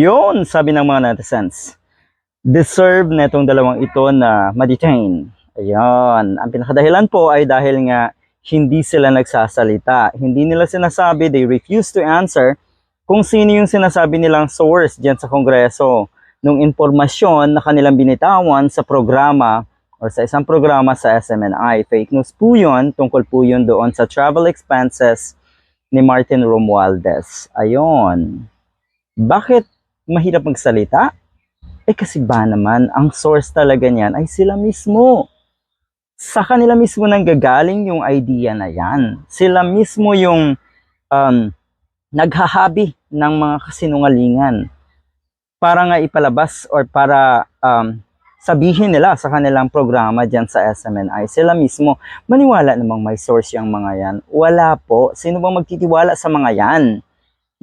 Yun, sabi ng mga netizens. Deserve na itong dalawang ito na ma-detain. Ayan. Ang pinakadahilan po ay dahil nga hindi sila nagsasalita. Hindi nila sinasabi, they refuse to answer kung sino yung sinasabi nilang source dyan sa Kongreso nung impormasyon na kanilang binitawan sa programa or sa isang programa sa SMNI. Fake news po yun, tungkol po yun doon sa travel expenses ni Martin Romualdez. Ayon. Bakit mahirap magsalita? Eh kasi ba naman, ang source talaga niyan ay sila mismo. Sa kanila mismo nang gagaling yung idea na yan. Sila mismo yung um, naghahabi ng mga kasinungalingan para nga ipalabas or para um, sabihin nila sa kanilang programa dyan sa SMNI. Sila mismo, maniwala namang may source yung mga yan. Wala po. Sino bang magtitiwala sa mga yan?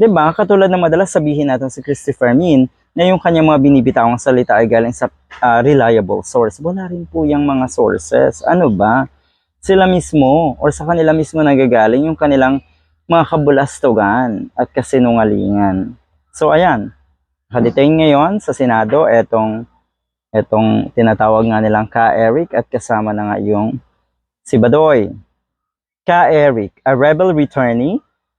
Ba? Katulad ng madalas sabihin natin si Christopher Min na yung kanyang mga binibitawang salita ay galing sa ah, reliable source. Wala rin po yung mga sources. Ano ba? Sila mismo or sa kanila mismo nagagaling yung kanilang mga kabulastugan at kasinungalingan. So ayan, nakadetain ngayon sa Senado etong etong tinatawag nga nilang Ka Eric at kasama na nga yung si Badoy. Ka Eric, a rebel returnee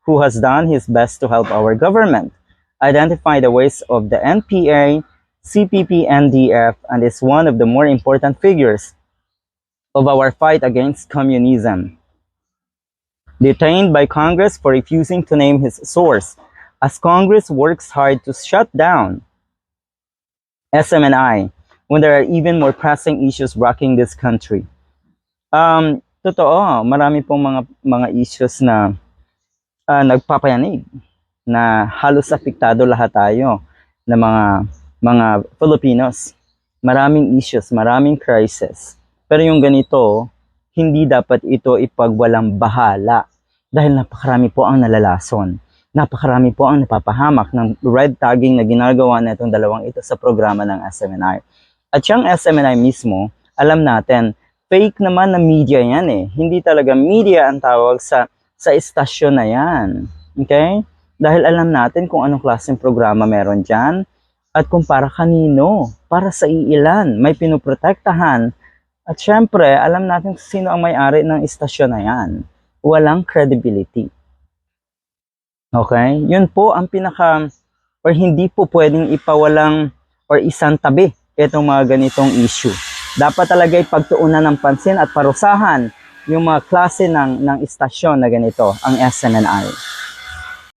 who has done his best to help our government identify the ways of the NPA, CPP, NDF, and is one of the more important figures of our fight against communism. Detained by Congress for refusing to name his source, as Congress works hard to shut down SMNI when there are even more pressing issues rocking this country. Um, totoo, marami pong mga mga issues na ah, nagpapayanig na halos apektado lahat tayo na mga mga Filipinos. Maraming issues, maraming crisis. Pero yung ganito, hindi dapat ito ipagwalang bahala dahil napakarami po ang nalalason. Napakarami po ang napapahamak ng red tagging na ginagawa na itong dalawang ito sa programa ng SMNI. At yung SMNI mismo, alam natin, fake naman na media yan eh. Hindi talaga media ang tawag sa sa istasyon na yan. Okay? Dahil alam natin kung anong klaseng programa meron dyan at kung para kanino, para sa iilan, may pinoprotektahan. At syempre, alam natin sino ang may-ari ng istasyon na yan. Walang credibility. Okay? Yun po ang pinaka, or hindi po pwedeng ipawalang or isang tabi itong mga ganitong issue. Dapat talaga ipagtuunan ng pansin at parusahan yung mga klase ng, ng istasyon na ganito, ang SMNI.